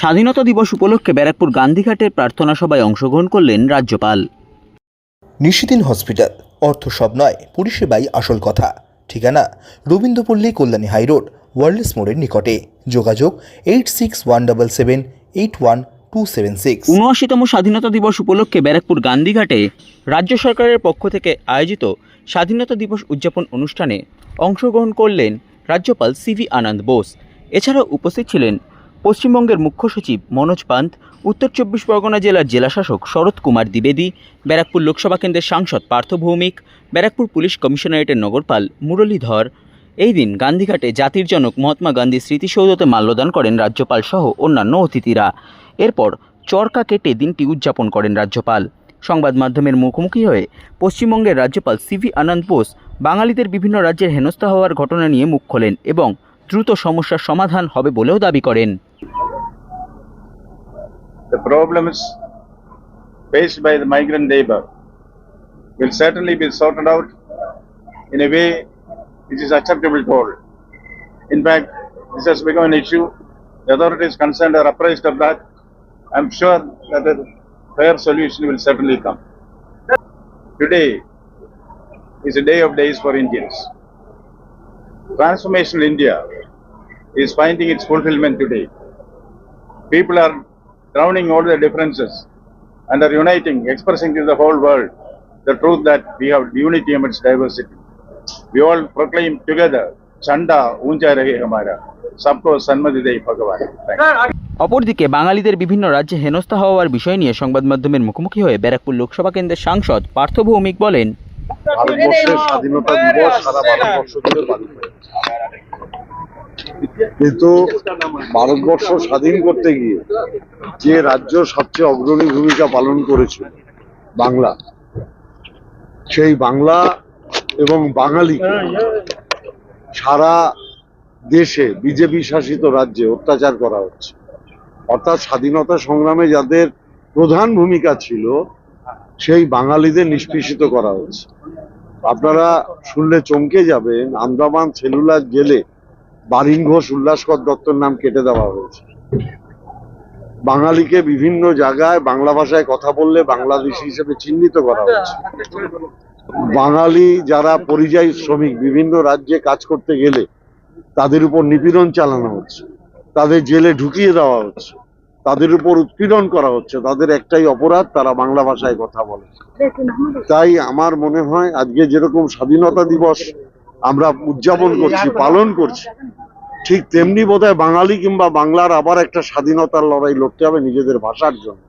স্বাধীনতা দিবস উপলক্ষে ব্যারাকপুর গান্ধীঘাটের প্রার্থনা সভায় অংশগ্রহণ করলেন রাজ্যপাল। নিশিদিন হসপিটাল অর্থ সব নয় পরিষেবাই আসল কথা। ঠিকানা রবীন্দ্রপল্লী কল্যাণী হাইরোড ওয়ার্ল্ডস মোড়ের নিকটে। যোগাযোগ eight six one double seven eight one two seven six উনআশিতম স্বাধীনতা দিবস উপলক্ষে ব্যারাকপুর গান্ধীঘাটে রাজ্য সরকারের পক্ষ থেকে আয়োজিত স্বাধীনতা দিবস উদযাপন অনুষ্ঠানে অংশগ্রহণ করলেন রাজ্যপাল সিভি আনন্দ বোস। এছাড়াও উপস্থিত ছিলেন পশ্চিমবঙ্গের মুখ্য সচিব মনোজ পান্ত, উত্তর চব্বিশ পরগনা জেলার জেলাশাসক শরৎ কুমার দ্বিবেদী, ব্যারাকপুর লোকসভা কেন্দ্রের সাংসদ পার্থ ভৌমিক, ব্যারাকপুর পুলিশ কমিশনারেটের নগরপাল মুরলীধর। এই দিন গান্ধীঘাটে জাতির জনক মহাত্মা গান্ধী স্মৃতিসৌধতে মাল্যদান করেন রাজ্যপাল সহ অন্যান্য অতিথিরা। এরপর চরকা কেটে দিনটি উদযাপন করেন রাজ্যপাল। সংবাদ মাধ্যমের মুখোমুখি হয়ে পশ্চিমবঙ্গের রাজ্যপাল সিভি আনন্দ বোস বাঙালিদের বিভিন্ন রাজ্যের হেনস্থা হওয়ার ঘটনা নিয়ে মুখ খোলেন এবং দ্রুত সমস্যার সমাধান হবে বলেও দাবি করেন। The problems faced by the migrant labor will certainly be sorted out in a way which is acceptable to all. In fact, this has become an issue. The authorities concerned are apprised of that. I'm sure that a fair solution will certainly come. Today is a day of days for Indians. Transformational India is finding its fulfillment today. People are drowning all their differences and are uniting, expressing to the whole world the truth that we have unity amidst diversity. We all proclaim together, Chanda Uncha Rahe Hamara, Sabko Sanmati Dei Bhagavan. অপরদিকে বাঙালিদের বিভিন্ন রাজ্যে হেনস্থা হওয়ার বিষয় নিয়ে সংবাদ মাধ্যমের মুখোমুখি হয়ে ব্যারাকপুর লোকসভা কেন্দ্রের সাংসদ পার্থ ভৌমিক বলেন ভারতবর্ষের স্বাধীনতা দিবস সারা ভারতবর্ষ জুড়ে পালিত হয়েছে কিন্তু ভারতবর্ষ স্বাধীন করতে গিয়ে যে রাজ্য সবচেয়ে অগ্রণী ভূমিকা পালন করেছিল বাংলা, সেই বাংলা এবং বাঙালি সারা দেশে বিজেপি শাসিত রাজ্যে অত্যাচার করা হচ্ছে। অর্থাৎ স্বাধীনতা সংগ্রামে যাদের প্রধান ভূমিকা ছিল, সেই বাঙালিদের নিষ্পেষিত করা হচ্ছে। আপনারা শুনলে চমকে যাবেন, আন্দামান সেলুলার জেলে বারিন ঘোষ উল্লাসকর দত্তর নাম কেটে দেওয়া হয়েছে। বাঙালিকে বিভিন্ন জায়গায় বাংলা ভাষায় কথা বললে বাংলাদেশি হিসেবে চিহ্নিত করা হচ্ছে বাঙালি যারা পরিযায়ী শ্রমিক, বিভিন্ন রাজ্যে কাজ করতে গেলে তাদের উপর নিপীড়ন চালানো হচ্ছে, তাদের জেলে ঢুকিয়ে দেওয়া হচ্ছে, তাদের উপর উৎপীড়ন করা হচ্ছে, তাদের একটাই অপরাধ, তারা বাংলা ভাষায় কথা বলে। তাই আমার মনে হয় আজকে যেরকম স্বাধীনতা দিবস আমরা উদযাপন করছি, পালন করছি ঠিক তেমনি বোধহয় বাঙালি কিংবা বাংলার আবার একটা স্বাধীনতার লড়াই লড়তে হবে নিজেদের ভাষার জন্য।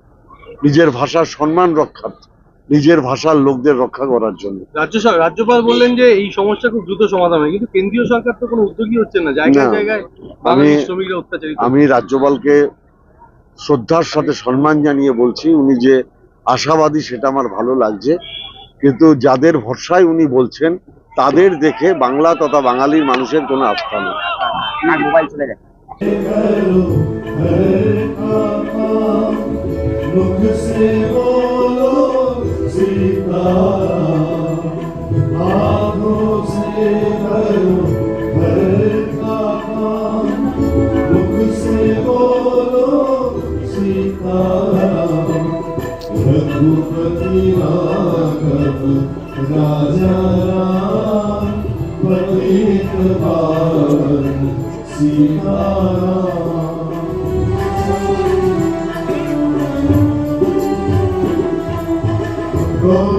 নিজের ভাষার সম্মান রক্ষার্থে নিজের ভাষার লোকদের রক্ষা করার জন্য। রাজ্য রাজ্যপাল বললেন যে এই সমস্যা খুব দ্রুত সমাধান হয় কিন্তু কেন্দ্রীয় সরকার তো কোনো উদ্যোগী হচ্ছে না। জায়গায় জায়গায় আমি- শ্রমিকরা অত্যাচারিত। আমি রাজ্যপালকে শ্রদ্ধার সাথে সম্মান জানিয়ে বলছি উনি যে আশাবাদী সেটা আমার ভালো লাগছে কিন্তু যাদের ভরসায় উনি বলছেন তাদের দেখে বাংলা তথা বাঙালির মানুষের কোনো আস্থা নেই मुख से बोलो सीताराम आंखों से करो हर का काम मुख से बोलो सीताराम रघुपति राघव राजा राम Oh